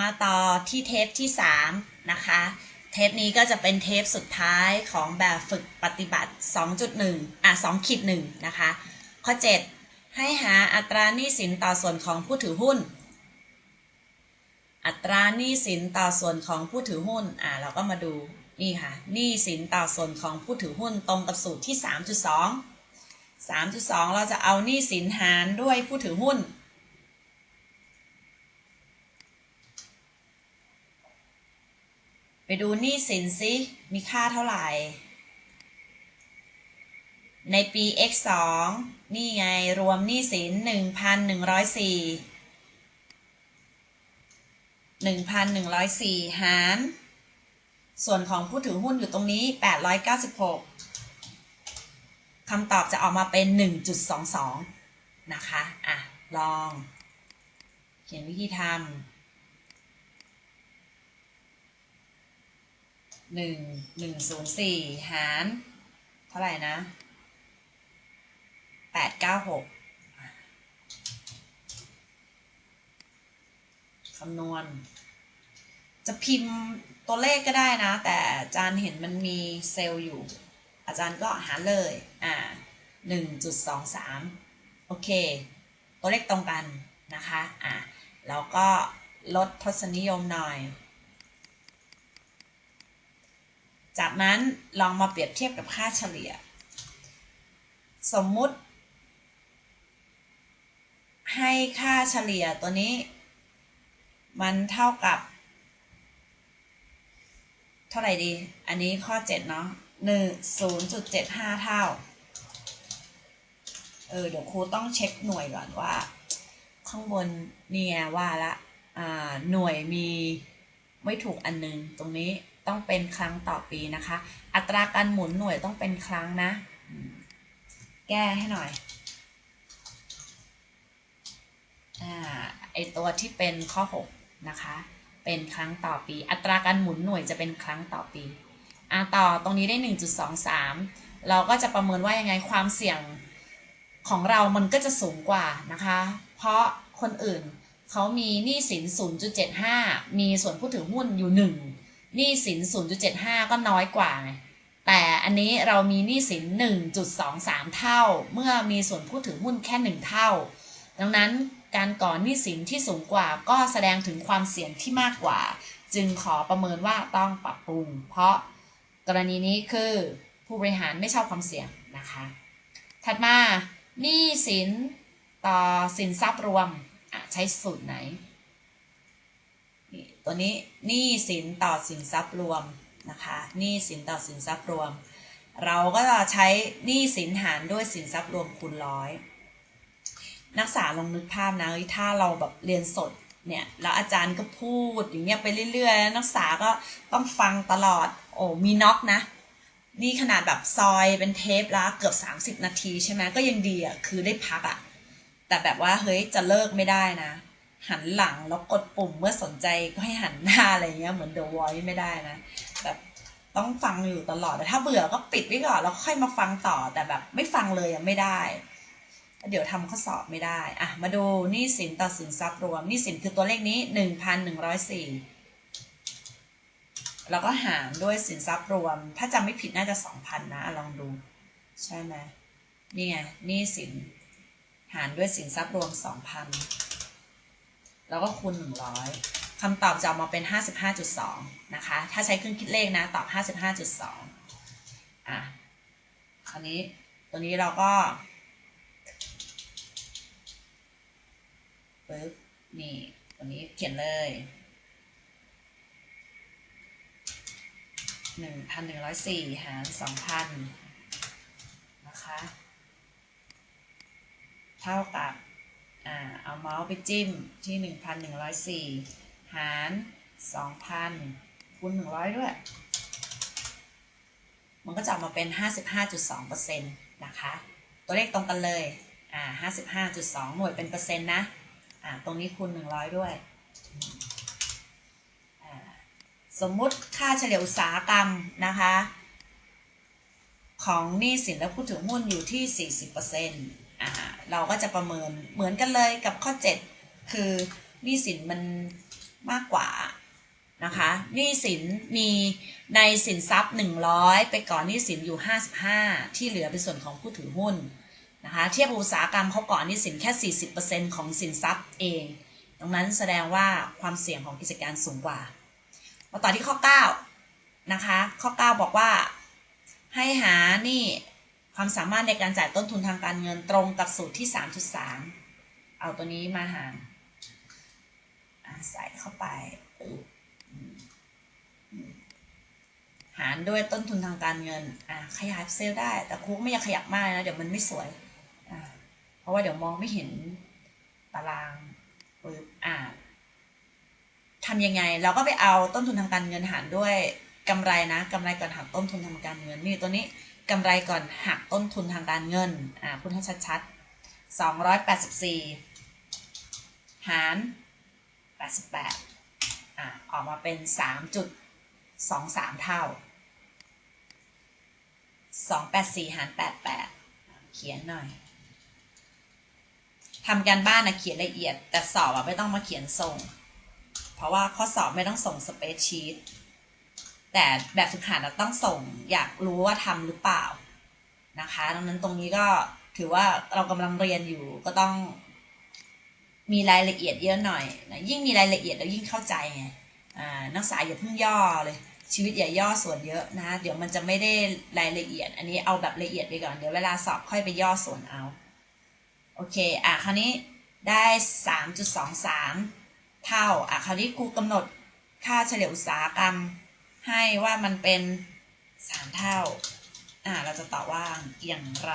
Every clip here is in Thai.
มาต่อที่เทปที่ 3 นะคะ เทปนี้ก็จะเป็นเทปสุดท้ายของแบบฝึกปฏิบัติ 2.1 อะ2ขีด1นะคะ ข้อ 7 ให้หาอัตราหนี้สินต่อส่วนของผู้ถือหุ้น อัตราหนี้สินต่อส่วนของผู้ถือหุ้น อะเราก็มาดูนี่ค่ะหนี้สินต่อส่วนของผู้ถือหุ้นตรงกับสูตรที่ 3.2 3.2 เราจะเอาหนี้สินหารด้วยผู้ถือหุ้น ไปดูหนี้สินซิ มีค่าเท่าไหร่ ในปี x 2นี่ไงรวมหนี้สิน 1,104 1,104 หาร ส่วนของผู้ถือหุ้นอยู่ตรงนี้ 896คำตอบจะออกมาเป็น 1.22 นะคะ อะ ลอง เขียนวิธีทำ หนึ่งหนึ่งศูนย์สี่หารเท่าไหร่นะแปดเก้าหกคำนวณ จะพิมพ์ตัวเลขก็ได้นะ แต่อาจารย์เห็นมันมีเซลล์อยู่ อาจารย์ก็หารเลย อ่าหนึ่งจุดสองสามโอเค ตัวเลขตรงกันนะคะ อะแล้วก็ลดทศนิยมหน่อย จากนั้นลองมาเปรียบเทียบกับค่าเฉลี่ย สมมุติ ให้ค่าเฉลี่ยตัวนี้ มันเท่ากับ เท่าไหร่ดี อันนี้ข้อ 7 เนาะหนึ่งศูนย์จุดเจ็ดห้าเท่า เออ เดี๋ยวครูต้องเช็คหน่วยก่อนว่า ข้างบนเนี่ยว่าละ อ่า หน่วยมีไม่ถูกอันนึงตรงนี้ ต้องเป็นครั้งต่อปีนะคะ อัตราการหมุนหน่วยต้องเป็นครั้งนะ แก้ให้หน่อยอ่าไอตัวที่เป็นข้อ 6 นะคะ เป็นครั้งต่อปี อัตราการหมุนหน่วยจะเป็นครั้งต่อปีอ่าต่อตรงนี้ได้ 1.23 เราก็จะประเมินว่ายังไงความเสี่ยงของเรามันก็จะสูงกว่านะคะ เพราะคนอื่นเขามีหนี้สิน 0.75 มีส่วนผู้ถือหุ้นอยู่ 1 หนี้สิน 0.75 ก็น้อยกว่าไงแต่อันนี้เรามีหนี้สิน 1.23 เท่า เมื่อมีส่วนผู้ถือหุ้นแค่ 1 เท่า ดังนั้นการก่อนหนี้สินที่สูงกว่าก็แสดงถึงความเสี่ยงที่มากกว่า จึงขอประเมินว่าต้องปรับปรุง เพราะกรณีนี้คือผู้บริหารไม่ชอบความเสี่ยงนะคะ ถัดมาหนี้สินต่อสินทรัพย์รวมใช้สูตรไหน ตัวนี้หนี้สินต่อสินทรัพย์รวมนะคะหนี้สินต่อสินทรัพย์รวม เราก็จะใช้หนี้สินหารด้วยสินทรัพย์รวมคูณร้อยนักศึกษาลองนึกภาพนะเฮ้ยถ้าเราแบบเรียนสดเนี่ยแล้วอาจารย์ก็พูดอย่างเงี้ยไปเรื่อยๆนักศึกษาก็ต้องฟังตลอดโอ้มีน็อกนะ นี่ขนาดแบบซอยเป็นเทปละเกือบ 30 นาทีใช่ไหมก็ยังดีอะคือได้พักอะแต่แบบว่าเฮ้ยจะเลิกไม่ได้นะ หันหลังแล้วกดปุ่มเมื่อสนใจก็ให้หันหน้าอะไรเงี้ยเหมือน The Voice ไม่ได้นะแบบต้องฟังอยู่ตลอดแต่ถ้าเบื่อก็ปิดไว้ก่อนแล้วค่อยมาฟังต่อแต่แบบไม่ฟังเลยอะไม่ได้ เดี๋ยวทำข้อสอบไม่ได้อะมาดูหนี้สินต่อสินทรัพย์รวมหนี้สินคือตัวเลขนี้หนึ่งพันหนึ่งร้อยสี่แล้วก็หารด้วยสินทรัพย์รวม ถ้าจำไม่ผิดน่าจะสองพันนะอะลองดู ใช่ไหมนี่ไงหนี้สินหารด้วยสินทรัพย์รวมสองพัน แล้วก็คูณหนึ่งร้อยคำตอบจะออกมาเป็นห้าสิบห้าจุดสองนะคะ ถ้าใช้เครื่องคิดเลขนะ ตอบห้าสิบห้าจุดสองอะ คราวนี้ตัวนี้เราก็ปึ๊บนี่ตัวนี้เขียนเลยหนึ่งพันหนึ่งร้อยสี่หารสองพันนะคะ เท่ากับ อ่าเอาเมาส์ไปจิ้มที่หนึ่งพันหนึ่งร้อยสี่หารสองพันคูณหนึ่งร้อยด้วย มันก็จะออกมาเป็นห้าสิบห้าจุดสองเปอร์เซ็นต์นะคะ ตัวเลขตรงกันเลย อ่าห้าสิบห้าจุดสองหน่วยเป็นเปอร์เซ็นต์นะ อ่า ตรงนี้คูณหนึ่งร้อยด้วย สมมุติค่าเฉลี่ยอุตสาหกรรมนะคะของหนี้สินและผู้ถือหุ้นอยู่ที่ 40%อ่า เราก็จะประเมินเหมือนกันเลยกับข้อ 7 คือหนี้สินมันมากกว่านะคะหนี้สินมีในสินทรัพย์ 100 ไปก่อนหนี้สินอยู่ 55 ที่เหลือเป็นส่วนของผู้ถือหุ้นนะคะเทียบอุตสาหกรรมเขาก่อนหนี้สินแค่ 40%ของสินทรัพย์เองดังนั้นแสดงว่าความเสี่ยงของกิจการสูงกว่ามาต่อที่ข้อ 9 นะคะ ข้อ 9 บอกว่าให้หานี่ ความสามารถในการจ่ายต้นทุนทางการเงินตรงกับสูตรที่ 3.3 เอาตัวนี้มาหารใส่เข้าไปหารด้วยต้นทุนทางการเงินขยายเซลล์ได้ แต่ครูก็ไม่อยากขยับมากนะ เดี๋ยวมันไม่สวย เพราะว่าเดี๋ยวมองไม่เห็นตารางปึ๊บอะทำยังไง เราก็ไปเอาต้นทุนทางการเงินหารด้วยกำไรนะกำไรก่อนหักต้นทุนทางการเงินนี่ตัวนี้ กำไรก่อนหักต้นทุนทางการเงิน อ่าพูดให้ชัดๆสองร้อยแปดสิบสี่หารแปดสิบแปดอ่าออกมาเป็นสามจุดสองสามเท่าสองแปดสี่หารแปดแปดเขียนหน่อยทำการบ้านนะเขียนละเอียด แต่สอบอะไม่ต้องมาเขียนส่ง เพราะว่าข้อสอบไม่ต้องส่งสเปซชีต แต่แบบฝึกหัดเราต้องส่ง อยากรู้ว่าทำหรือเปล่านะคะ ดังนั้นตรงนี้ก็ถือว่าเรากำลังเรียนอยู่ก็ต้องมีรายละเอียดเยอะหน่อยนะยิ่งมีรายละเอียดแล้วยิ่งเข้าใจไงนักศึกษาอย่าเพิ่งย่อเลย ชีวิตอย่าย่อส่วนเยอะนะ เดี๋ยวมันจะไม่ได้รายละเอียด อันนี้เอาแบบละเอียดไปก่อน เดี๋ยวเวลาสอบค่อยไปย่อส่วนเอา โอเค อะคราวนี้ได้สามจุดสองสามเท่า อะคราวนี้ครูกำหนดค่าเฉลี่ยอุตสาหกรรม ให้ว่ามันเป็นสามเท่า อ่า เราจะตอบว่าอย่างไร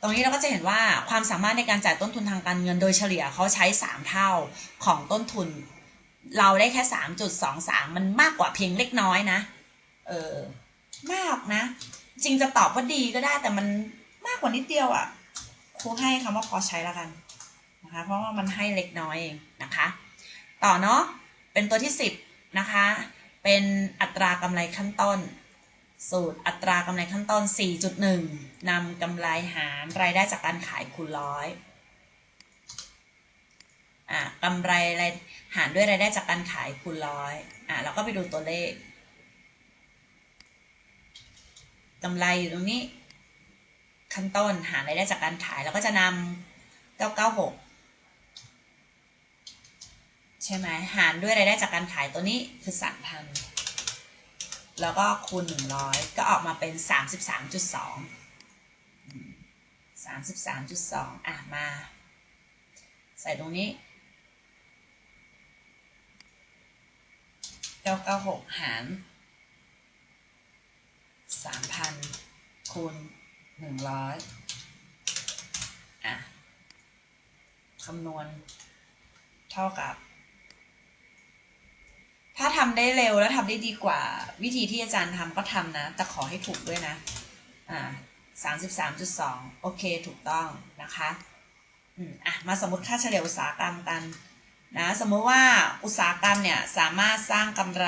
ตรงนี้เราก็จะเห็นว่าความสามารถในการจ่ายต้นทุนทางการเงินโดยเฉลี่ยเขาใช้สามเท่าของต้นทุน เราได้แค่สามจุดสองสามมันมากกว่าเพียงเล็กน้อยนะ เออ มากนะ จริงจะตอบว่าดีก็ได้แต่มันมากกว่านิดเดียวอะ่ะ ครูให้คำว่าพอใช้แล้วกันนะคะ เพราะว่ามันให้เล็กน้อยเองนะคะ ต่อเนาะ เป็นตัวที่สิบนะคะ เป็นอัตรากำไรขั้นต้น สูตรอัตรากำไรขั้นต้น 4.1นำกำไรหารรายได้จากการขายคูณร้อยอะกำไรรายหารด้วยรายได้จากการขายคูณร้อยอะเราก็ไปดูตัวเลขกำไรอยู่ตรงนี้ ขั้นต้นหารรายได้จากการขายเราก็จะนำ996 ใช่ไหมหารด้วยรายได้จากการขายตัวนี้คือสามพันแล้วก็คูณหนึ่งร้อยก็ออกมาเป็นสามสิบสามจุดสองสามสิบสามจุดสองอะมา ใส่ตรงนี้เก้าเก้าหกหารสามพันคูณหนึ่งร้อยอะคำนวณเท่ากับ ถ้าทำได้เร็วแล้วทำได้ดีกว่า วิธีที่อาจารย์ทำก็ทำนะ แต่ขอให้ถูกด้วยนะ อ่าสามสิบสามจุดสองโอเคถูกต้องนะคะอืมอะมาสมมติค่าเฉลี่ยอุตสาหกรรมกันนะสมมติว่าอุตสาหกรรมเนี่ยสามารถสร้างกำไร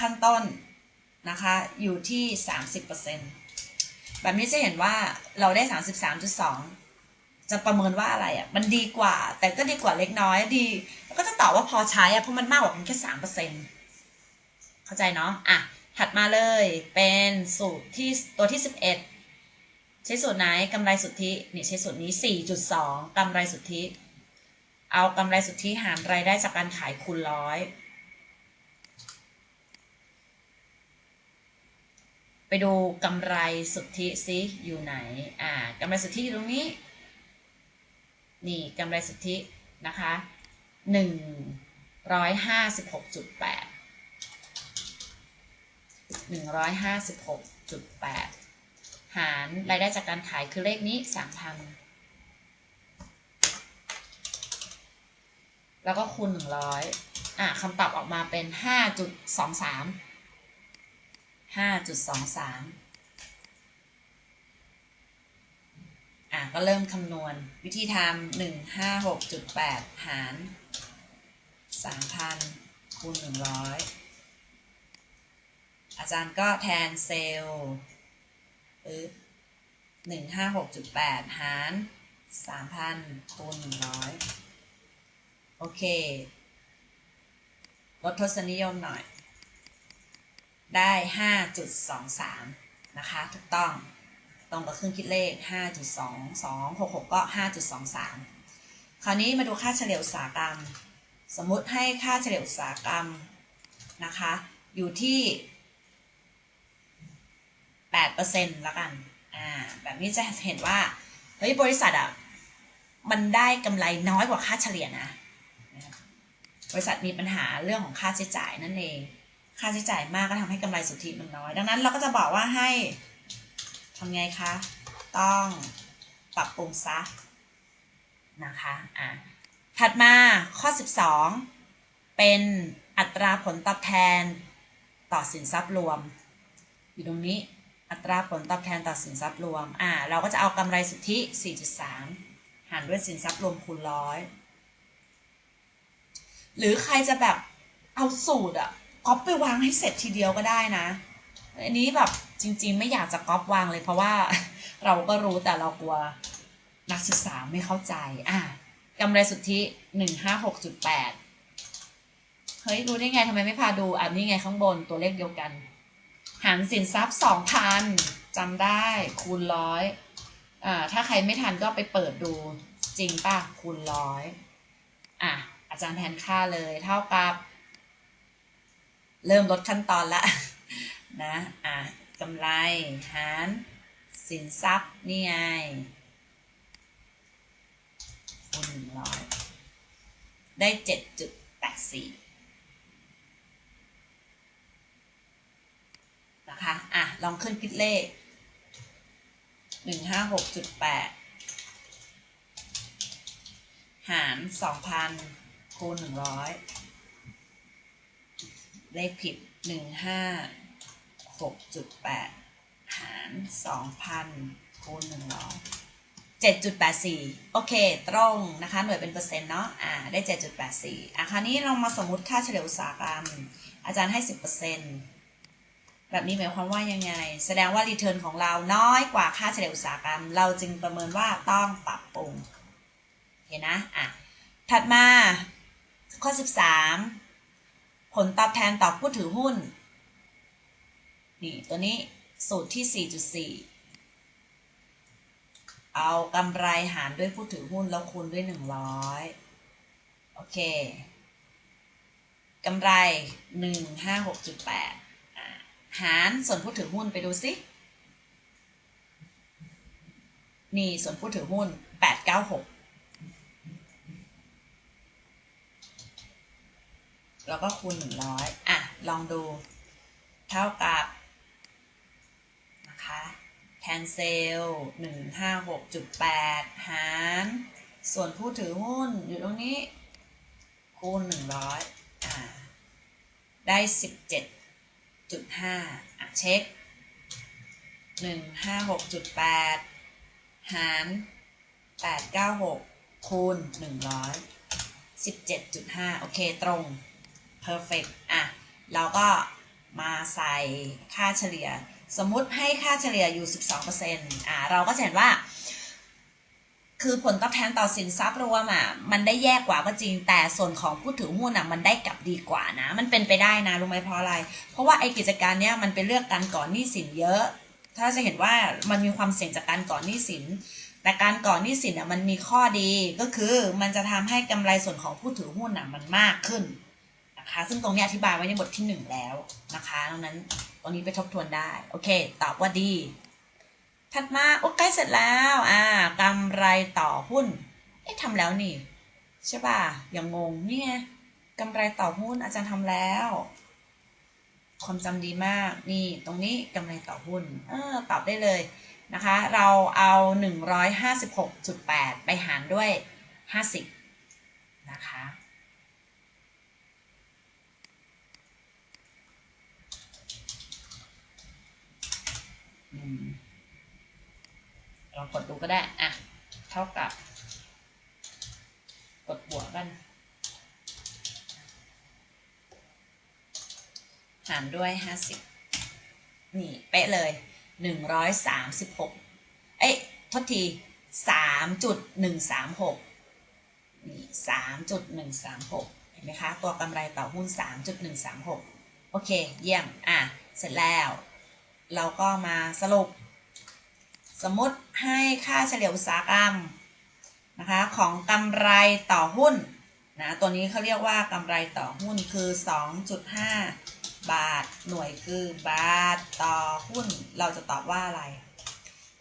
ขั้นต้นนะคะอยู่ที่สามสิบเปอร์เซ็นแบบนี้จะเห็นว่าเราได้สามสิบสามจุดสองจะประเมินว่าอะไรอะมันดีกว่า แต่ก็ดีกว่าเล็กน้อยดี แล้วก็จะตอบว่าพอใช้อะเพราะมันมากกว่าเพียงแค่สามเปอร์เซ็นเข้าใจเนาะอะถัดมาเลยเป็นสูตรที่ตัวที่สิบเอ็ดใช้สูตรไหนกำไรสุทธินี่ใช้สูตรนี้สี่จุดสองกำไรสุทธิ เอากำไรสุทธิหารรายได้จากการขายคูณร้อยไปดูกำไรสุทธิซิอยู่ไหน อ่ากำไรสุทธิอยู่ตรงนี้ นี่กำไรสุทธินะคะ หนึ่งร้อยห้าสิบหกจุดแปดหนึ่งร้อยห้าสิบหกจุดแปดหารรายได้จากการขายคือเลขนี้สามพันแล้วก็คูณหนึ่งร้อยอะคำตอบออกมาเป็นห้าจุดสองสามห้าจุดสองสามอะก็เริ่มคำนวณวิธีทำหนึ่งห้าหกจุดแปดหาร สามพันคูณหนึ่งร้อยอาจารย์ก็แทนเซลล์หนึ่งห้าหกจุดแปดหารสามพันคูณหนึ่งร้อยโอเค ลดทศนิยมหน่อย ได้ห้าจุดสองสามนะคะ ถูกต้อง ตรงกับเครื่องคิดเลขห้าจุดสองสองหกหกก็ห้าจุดสองสามคราวนี้มาดูค่าเฉลี่ยอุตสาหกรรม สมมุติให้ค่าเฉลี่ยอุตสาหกรรมนะคะ อยู่ที่แปดเปอร์เซ็นต์ละกันอ่าแบบนี้จะเห็นว่าเฮ้ยบริษัทอะมันได้กำไรน้อยกว่าค่าเฉลี่ยนะ บริษัทมีปัญหาเรื่องของค่าใช้จ่ายนั่นเอง ค่าใช้จ่ายมากก็ทำให้กำไรสุทธิมันน้อย ดังนั้นเราก็จะบอกว่าให้ทำไงคะ ต้องปรับปรุงซะนะคะ อะ ถัดมาข้อ 12 เป็นอัตราผลตอบแทนต่อสินทรัพย์รวม อยู่ตรงนี้อัตราผลตอบแทนต่อสินทรัพย์รวม อ่า เราก็จะเอากำไรสุทธิ 4.3 หารด้วยสินทรัพย์รวมคูณร้อย หรือใครจะแบบเอาสูตรอะก๊อปไปวางให้เสร็จทีเดียวก็ได้นะ อันนี้แบบจริง ๆ ไม่อยากจะก๊อปวางเลยเพราะว่าเราก็รู้แต่เรากลัวนักศึกษาไม่เข้าใจ อะ กำไรสุทธิหนึ่งห้าหกจุดแปดเฮ้ย รู้ได้ไงทำไมไม่พาดูอะนี่ไงข้างบนตัวเลขเดียวกัน หารสินทรัพย์สองพันจำได้คูณร้อยอ่าถ้าใครไม่ทันก็ไปเปิดดูจริงป่ะคูณร้อยอะอาจารย์แทนค่าเลยเท่ากับ เริ่มลดขั้นตอนละนะอะกำไรหารสินทรัพย์นี่ไง คูณหนึ่งร้อยได้เจ็ดจุดแปดสี่นะคะอะ ลองขึ้นคิดเลขหนึ่งห้าหกจุดแปดหารสองพันคูณหนึ่งร้อยเลขผิดหนึ่งห้าหกจุดแปดหารสองพันคูณหนึ่งร้อย เจ็ดจุดแปดสี่โอเค ตรงนะคะ หน่วยเป็นเปอร์เซ็นต์เนาะ อ่า ได้เจ็ดจุดแปดสี่อะ คราวนี้เรามาสมมุติค่าเฉลี่ยอุตสาหกรรม อาจารย์ให้สิบเปอร์เซ็นต์แบบนี้หมายความว่ายังไง แสดงว่ารีเทิร์นของเราน้อยกว่าค่าเฉลี่ยอุตสาหกรรม เราจึงประเมินว่าต้องปรับปรุง เห็นนะ อะ ถัดมา ข้อ 13 ผลตอบแทนต่อผู้ถือหุ้น นี่ ตัวนี้สูตรที่ 4.4 เอากำไรหารด้วยผู้ถือหุ้นแล้วคูณด้วย 100 โอเคกำไร 156.8 หารส่วนผู้ถือหุ้นไปดูสิ นี่ส่วนผู้ถือหุ้น 896 แล้วก็คูณหนึ่งร้อยอะ ลองดู เท่ากับ นะคะ แคนเซลหนึ่งห้าหกจุดแปดหาร ส่วนผู้ถือหุ้นอยู่ตรงนี้ คูณหนึ่งร้อยอ่าได้สิบเจ็ดจุดห้าอะเช็คหนึ่งห้าหกจุดแปดหารแปดเก้าหกคูณหนึ่งร้อยสิบเจ็ดจุดห้าโอเค ตรง perfect อะ เราก็มาใส่ค่าเฉลี่ย สมมุติให้ค่าเฉลี่ยอยู่ 12%อะเราก็จะเห็นว่า คือผลตอบแทนต่อสินทรัพย์รวมอะมันได้แย่กว่าก็จริงแต่ส่วนของผู้ถือหุ้นอะมันได้กลับดีกว่านะ มันเป็นไปได้นะรู้ไหมเพราะอะไร เพราะว่าไอ้กิจการเนี้ยมันเป็นเรื่องการก่อนหนี้สินเยอะ ถ้าจะเห็นว่ามันมีความเสี่ยงจากการก่อนหนี้สิน แต่การก่อนหนี้สินอะมันมีข้อดีก็คือมันจะทำให้กำไรส่วนของผู้ถือหุ้นอะมันมากขึ้นนะคะ ซึ่งตรงนี้อธิบายไว้ในบทที่ 1 แล้วนะคะดังนั้นตรงนี้ไปทบทวนได้ โอเค ตอบว่าดี ถัดมา โอ้ใกล้เสร็จแล้ว อ่ากำไรต่อหุ้น เอ๊ะทำแล้วนี่ ใช่ป่ะ อย่างงง นี่ไงกำไรต่อหุ้นอาจารย์ทำแล้ว ความจำดีมาก นี่ ตรงนี้กำไรต่อหุ้น เออ ตอบได้เลยนะคะ เราเอา 156.8 ไปหารด้วย 50 นะคะ ลองกดดูก็ได้ อะ เท่ากับ กดบวกกัน หารด้วยห้าสิบนี่ เป๊ะเลยหนึ่งร้อยสามสิบหกเอ้ยทษทีสามจุดหนึ่งสามหกนี่สามจุดหนึ่งสามหกเห็นไหมคะ ตัวกำไรต่อหุ้น3.136โอเค เยี่ยม อะ เสร็จแล้ว เราก็มาสรุป สมมติให้ค่าเฉลี่ยอุตสาหกรรมนะคะของกำไรต่อหุ้นนะตัวนี้เขาเรียกว่ากำไรต่อหุ้นคือ 2.5 บาทหน่วยคือบาทต่อหุ้นเราจะตอบว่าอะไร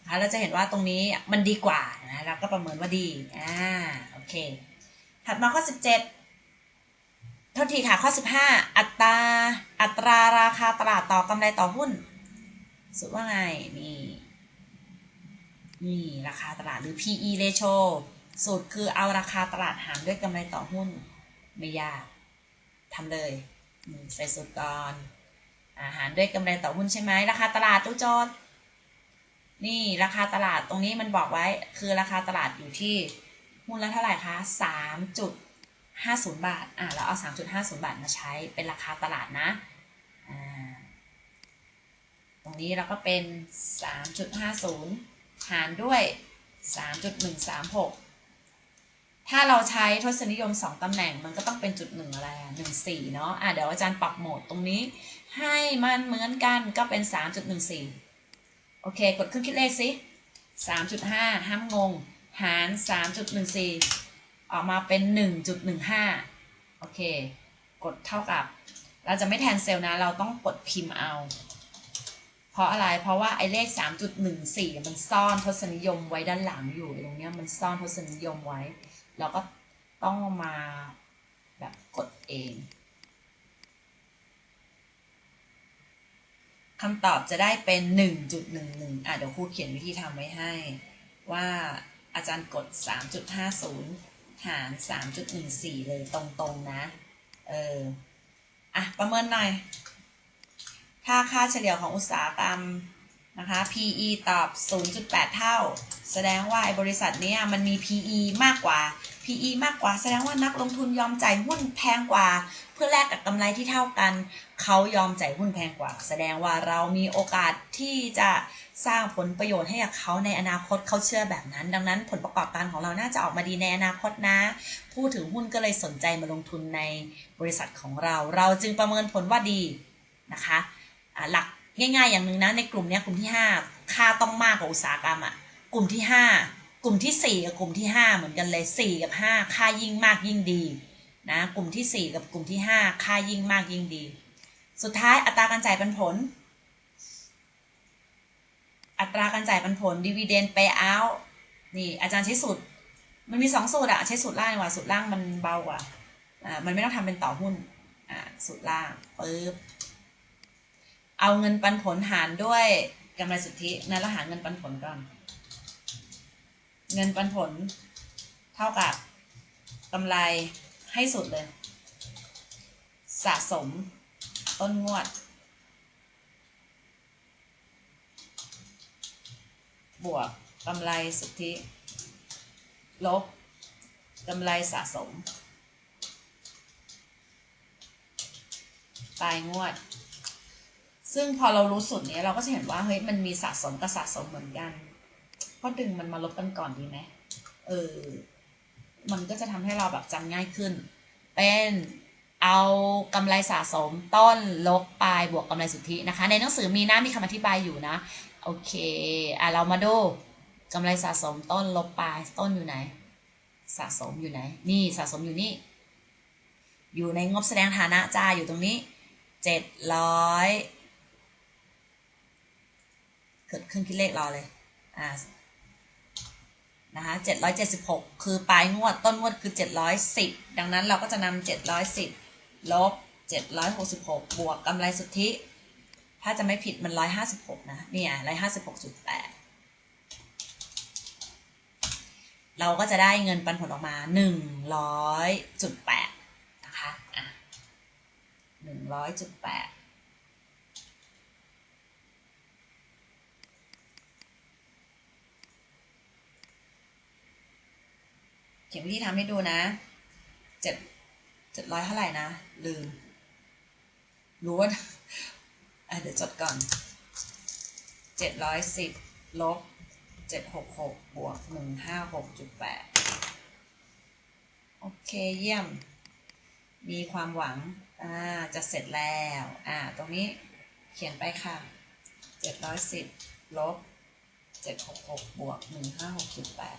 นะคะเราจะเห็นว่าตรงนี้มันดีกว่านะเราก็ประเมินว่าดีอ่าโอเค ถัดมาข้อ 17โทษทีค่ะข้อ 15 อัตราอัตราราคาตลาดต่อกำไรต่อหุ้น สุดว่าไงนี่ นี่ราคาตลาดหรือ PE ratio สูตรคือเอาราคาตลาดหารด้วยกำไรต่อหุ้น ไม่ยากทำเลยใส่สูตรก่อนอาหารด้วยกำไรต่อหุ้นใช่ไหมราคาตลาดตู้โจทย์นี่ราคาตลาดตรงนี้มันบอกไว้คือราคาตลาดอยู่ที่หุ้นละเท่าไหร่คะสามจุดห้าศูนย์บาท อ่าเราเอาสามจุดห้าศูนย์บาทมาใช้เป็นราคาตลาดนะอ่าตรงนี้เราก็เป็นสามจุดห้าศูนย์ หารด้วยสามจุดหนึ่งสามหกถ้าเราใช้ทศนิยม 2ตำแหน่งมันก็ต้องเป็นจุดหนึ่งอะไรอะหนึ่งสี่เนาะอะเดี๋ยวอาจารย์ปรับโหมดตรงนี้ ให้มันเหมือนกันก็เป็น 3.14 โอเค กดเครื่องคิดเลขสิ3.5 ห้ามงง หาร 3.14 ออกมาเป็น 1.15 โอเค กดเท่ากับ เราจะไม่แทนเซลล์นะ เราต้องกดพิมพ์เอา เพราะอะไร เพราะว่าไอ้เลข 3.14 มันซ่อนทศนิยมไว้ด้านหลังอยู่ตรงเนี้ยมันซ่อนทศนิยมไว้ เราก็ต้องมาแบบกดเองคำตอบจะได้เป็น 1.11อะเดี๋ยวครูเขียนวิธีทำไว้ให้ ว่าอาจารย์กด 3.50 หาร 3.14 เลยตรงๆนะ เออ อะ ประเมินหน่อย ถ้าค่าเฉลี่ยของอุตสาหกรรมนะคะ PE ตอบ 0.8 เท่า แสดงว่าไอ้บริษัทนี้มันมี PE มากกว่า PE มากกว่า แสดงว่านักลงทุนยอมจ่ายหุ้นแพงกว่า เพื่อแลกกับกำไรที่เท่ากัน เขายอมจ่ายหุ้นแพงกว่า แสดงว่าเรามีโอกาสที่จะสร้างผลประโยชน์ให้กับเขาในอนาคตเขาเชื่อแบบนั้น ดังนั้นผลประกอบการของเราน่าจะออกมาดีในอนาคตนะ ผู้ถือหุ้นก็เลยสนใจมาลงทุนในบริษัทของเรา เราจึงประเมินผลว่าดีนะคะ หลักง่ายๆ อย่างหนึ่งนะในกลุ่มเนี้ยกลุ่มที่ 5 ค่าต้องมากกว่าอุตสาหกรรมอะกลุ่มที่ 5 กลุ่มที่ 4 กับกลุ่มที่ 5 เหมือนกันเลย 4 กับ 5 ค่ายิ่งมากยิ่งดีนะกลุ่มที่ 4 กับกลุ่มที่ 5 ค่ายิ่งมากยิ่งดี สุดท้ายอัตราการจ่ายปันผล อัตราการจ่ายปันผล dividend payout นี่อาจารย์ใช้สูตร มันมีสองสูตรอะใช้สูตรล่างดีกว่าสูตรล่างมันเบากว่าอ่ามันไม่ต้องทำเป็นต่อหุ้นอ่าสูตรล่างปึ๊บ เอาเงินปันผลหารด้วยกำไรสุทธินั้นเราหาเงินปันผลก่อน เงินปันผลเท่ากับกำไรให้สุดเลย สะสมต้นงวด บวกกำไรสุทธิ ลบกำไรสะสมปลายงวด ซึ่งพอเรารู้สูตรนี้เราก็จะเห็นว่าเฮ้ยมันมีสะสมกับสะสมเหมือนกันก็ดึงมันมาลบกันก่อนดีไหมเออ มันก็จะทำให้เราแบบจำง่ายขึ้น เป็นเอากำไรสะสมต้นลบปลายบวกกำไรสุทธินะคะ ในหนังสือมีหนะมีคำอธิบายอยู่นะ โอเค อะเรามาดูกำไรสะสมต้นลบปลายต้นอยู่ไหน สะสมอยู่ไหน นี่สะสมอยู่นี่ อยู่ในงบแสดงฐานะจ้าอยู่ตรงนี้เจ็ดร้อย เกิดเครื่องคิดเลขรอเลยอ่านะคะเจ็ดร้อยเจ็ดสิบหกคือปลายงวดต้นงวดคือเจ็ดร้อยสิบดังนั้นเราก็จะนำเจ็ดร้อยสิบลบเจ็ดร้อยหกสิบหกบวกกำไรสุทธิ ถ้าจะไม่ผิดมันร้อยห้าสิบหกนะเนี่ยร้อยห้าสิบหกจุดแปดเราก็จะได้เงินปันผลออกมาหนึ่งร้อยจุดแปดนะคะอะหนึ่งร้อยจุดแปด เขียนวิธีทำให้ดูนะเจ็ดเจ็ดร้อยเท่าไหร่นะ ลืม รู้ว่าเดี๋ยวจดก่อนเจ็ดร้อยสิบลบเจ็ดหกหกบวกหนึ่งห้าหกจุดแปดโอเคเยี่ยม มีความหวัง อ่า จะเสร็จแล้ว อ่า ตรงนี้เขียนไปค่ะเจ็ดร้อยสิบลบเจ็ดหกหกบวกหนึ่งห้าหกจุดแปด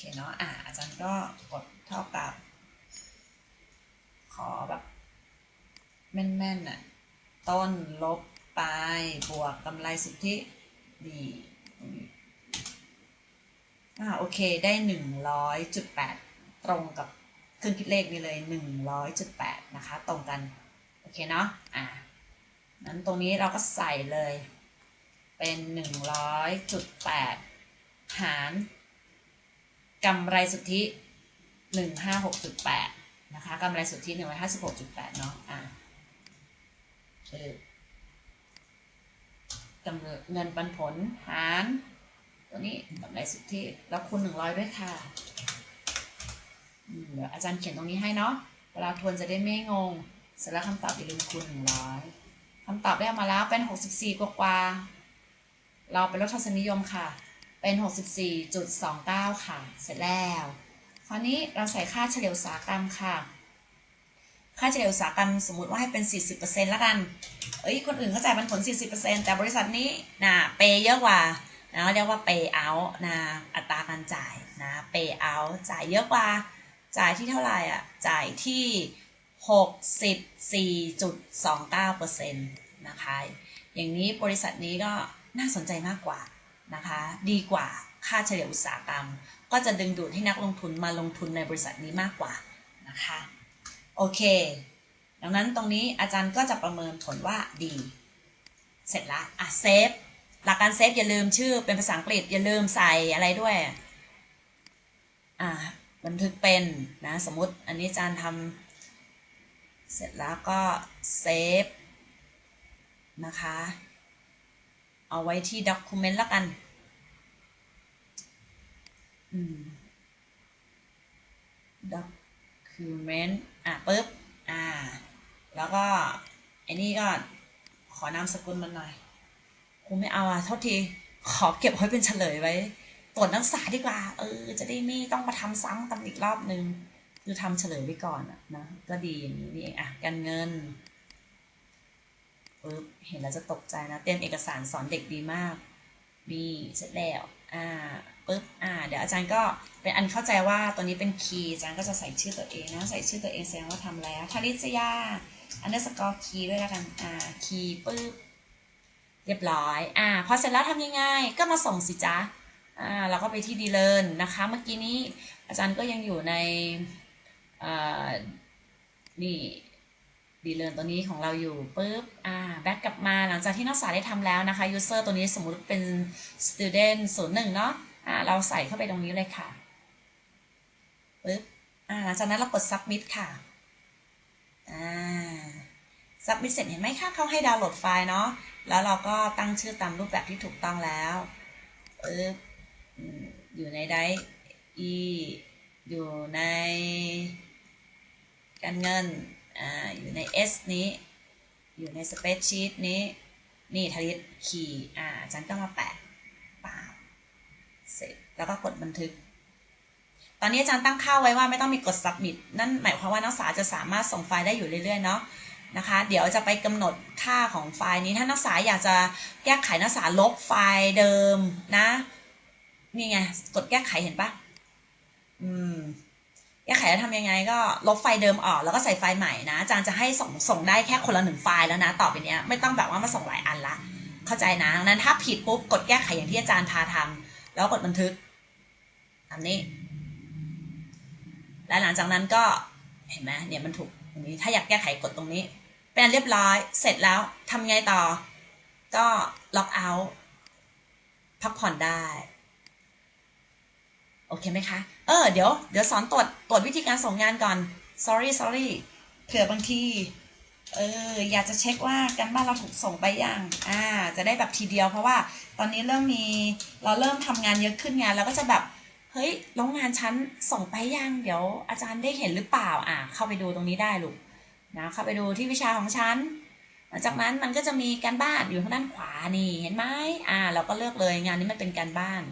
คเนาะอ่าอาจารย์ก็กดเท่ากับ ขอแบบแม่นๆน่ะ ต้นลบปลายบวกกำไรสุทธิดีอ่าโอเคได้หนึ่งร้อยจุดแปดตรงกับเครื่องคิดเลขนี่เลยหนึ่งร้อยจุดแปดนะคะ ตรงกัน โอเคเนาะอ่านั้นตรงนี้เราก็ใส่เลย เป็นหนึ่งร้อยจุดแปดหาร กำไรสุทธิหนึ่งห้าหกจุดแปดนะคะกำไรสุทธิหนึ่งร้อยห้าสิบหกจุดแปดเนาะอ่าคือกำไรเงินปันผลหารตัวนี้กำไรสุทธิแล้วคูณหนึ่งร้อยด้วยค่ะเดี๋ยวอาจารย์เขียนตรงนี้ให้เนาะเวลาทวนจะได้ไม่งง เสร็จแล้วคำตอบอย่าลืมคูณหนึ่งร้อยคำตอบได้ออกมาแล้วเป็นหกสิบสี่กว่า เราเป็นลดทศนิยมค่ะ เป็นหกสิบสี่จุดสองเก้าค่ะ เสร็จแล้ว คราวนี้เราใส่ค่าเฉลี่ยอุตสาหกรรมค่ะ ค่าเฉลี่ยอุตสาหกรรมสมมติว่าให้เป็น 40%แล้วกัน เอ้ย คนอื่นเขาจ่ายปันผล 40%แต่บริษัทนี้นะเปย์เยอะกว่านะเรียกว่า pay out นะอัตราการจ่ายนะ pay out จ่ายเยอะกว่า จ่ายที่เท่าไหร่อะ จ่ายที่ 64.29%นะคะ อย่างนี้บริษัทนี้ก็น่าสนใจมากกว่า นะคะ ดีกว่าค่าเฉลี่ยอุตสาหกรรม ก็จะดึงดูดให้นักลงทุนมาลงทุนในบริษัทนี้มากกว่านะคะโอเค ดังนั้นตรงนี้อาจารย์ก็จะประเมินผลว่าดี เสร็จละอะเซฟหลักการเซฟอย่าลืมชื่อเป็นภาษาอังกฤษอย่าลืมใส่อะไรด้วยอ่าบันทึกเป็นนะสมมติอันนี้อาจารย์ทำเสร็จแล้วก็เซฟนะคะ เอาไว้ที่ document แล้วกันอืม document อะปึ๊บ อ่า แล้วก็ไอ้นี่ก็ขอนามสกุลมันหน่อยคงไม่เอาอะโทษที ขอเก็บไว้เป็นเฉลยไว้ตรวจนักศึกษาดีกว่า เออ จะได้ไม่ต้องมาทำซ้ำกันอีกรอบนึง คือทำเฉลยไว้ก่อนอะนะ ก็ดีอย่างนี้นี่เองอะ การเงิน ปึ๊บเห็นแล้วจะตกใจนะ เตรียมเอกสารสอนเด็กดีมากมีเสร็จแล้ว อ่าปึ๊บ อ่า เดี๋ยวอาจารย์ก็เป็นอันเข้าใจว่าตัวนี้เป็นคีย์อาจารย์ก็จะใส่ชื่อตัวเองนะ ใส่ชื่อตัวเองแสดงว่าทำแล้วธนิตยาอันเดอร์สกอร์คีย์ด้วยแล้วกัน อ่า คีย์ปึ๊บ เรียบร้อย อ่า พอเสร็จแล้วทำยังไง ก็มาส่งสิจ๊ะอ่า เราก็ไปที่ดีเลินนะคะ เมื่อกี้นี้อาจารย์ก็ยังอยู่ใน อ่า นี่ ดีเลินตัวนี้ของเราอยู่ปุ๊บอ่าแบ็กกลับมาหลังจากที่นักศึกษาได้ทำแล้วนะคะ user ตัวนี้สมมุติเป็น student ศูนย์หนึ่งเนาะอ่าเราใส่เข้าไปตรงนี้เลยค่ะปึ๊บอ่าหลังจากนั้นเรากด submit ค่ะอ่า submit เสร็จเห็นไหมคะเขาให้ดาวน์โหลดไฟล์เนาะแล้วเราก็ตั้งชื่อตามรูปแบบที่ถูกต้องแล้วปึ๊บอยู่ในไดร์ e อยู่ในการเงิน อ่าอยู่ใน S นี้ อยู่ในสเปซชีตนี้ นี่ทลิตคีย์อ่าจารย์ก็มาแปะป่าบเสร็จแล้วก็กดบันทึก ตอนนี้อาจารย์ตั้งค่าไว้ว่าไม่ต้องมีกด submit นั่นหมายความว่านักศึกษาจะสามารถส่งไฟล์ได้อยู่เรื่อยๆเนาะนะคะ เดี๋ยวจะไปกำหนดค่าของไฟล์นี้ถ้านักศึกษาอยากจะแก้ไขนักศึกษาลบไฟล์เดิมนะนี่ไงกดแก้ไขเห็นปะอืม แก้ไขแล้วทำยังไงก็ลบไฟล์เดิมออกแล้วก็ใส่ไฟล์ใหม่นะอาจารย์จะให้ส่งส่งได้แค่คนละหนึ่งไฟล์แล้วนะต่อไปเนี้ยไม่ต้องแบบว่ามาส่งหลายอันละ เข้าใจนะดังนั้นถ้าผิดปุ๊บกดแก้ไขอย่างที่อาจารย์พาทำแล้วกดบันทึกอันนี้ และหลังจากนั้นก็เห็นไหมเนี่ยมันถูกตรงนี้ถ้าอยากแก้ไขกดตรงนี้ เป็นอันเรียบร้อยเสร็จแล้วทำไงต่อ ก็ล็อกเอาท์พักผ่อนได้ โอเคไหมคะ เออ เดี๋ยว เดี๋ยวสอนตรวจ ตรวจวิธีการส่งงานก่อน sorry sorry เผื่อบางที เออ อยากจะเช็คว่าการบ้านเราถูกส่งไปยัง อ่า จะได้แบบทีเดียว เพราะว่าตอนนี้เริ่มมี เราเริ่มทำงานเยอะขึ้นไงเราก็จะแบบ เฮ้ยล้วงานฉันส่งไปยัง เดี๋ยวอาจารย์ได้เห็นหรือเปล่า อ่า เข้าไปดูตรงนี้ได้ลูก นะ เข้าไปดูที่วิชาของฉันหลังจากนั้นมันก็จะมีการบ้านอยู่ทางด้านขวานี่ เห็นไหมอ่า เราก็เลือกเลยงานนี้มันเป็นการบ้าน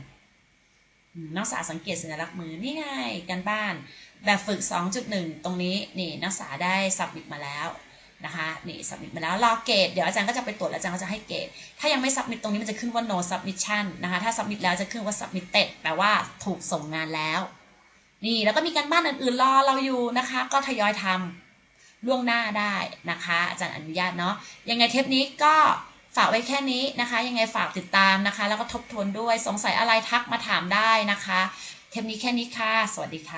นักศึกษาสังเกตสัญลักษณ์มือนี่ไงการบ้าน แบบฝึก 2.1 ตรงนี้นี่นักศึกษาได้สับมิดมาแล้วนะคะนี่สับมิดมาแล้วรอเกรดเดี๋ยวอาจารย์ก็จะไปตรวจแล้วอาจารย์ก็จะให้เกรดถ้ายังไม่สับมิดตรงนี้มันจะขึ้นว่า no submission นะคะถ้าสับมิดแล้วจะขึ้นว่า submitted แปลว่าถูกส่งงานแล้ว นี่แล้วก็มีการบ้านอื่นๆรอเราอยู่นะคะ ก็ทยอยทำล่วงหน้าได้นะคะ อาจารย์อนุญาตเนาะยังไงเทปนี้ก็ ฝากไว้แค่นี้นะคะ ยังไงฝากติดตามนะคะ แล้วก็ทบทวนด้วยสงสัยอะไรทักมาถามได้นะคะ เทปนี้แค่นี้ค่ะ สวัสดีค่ะ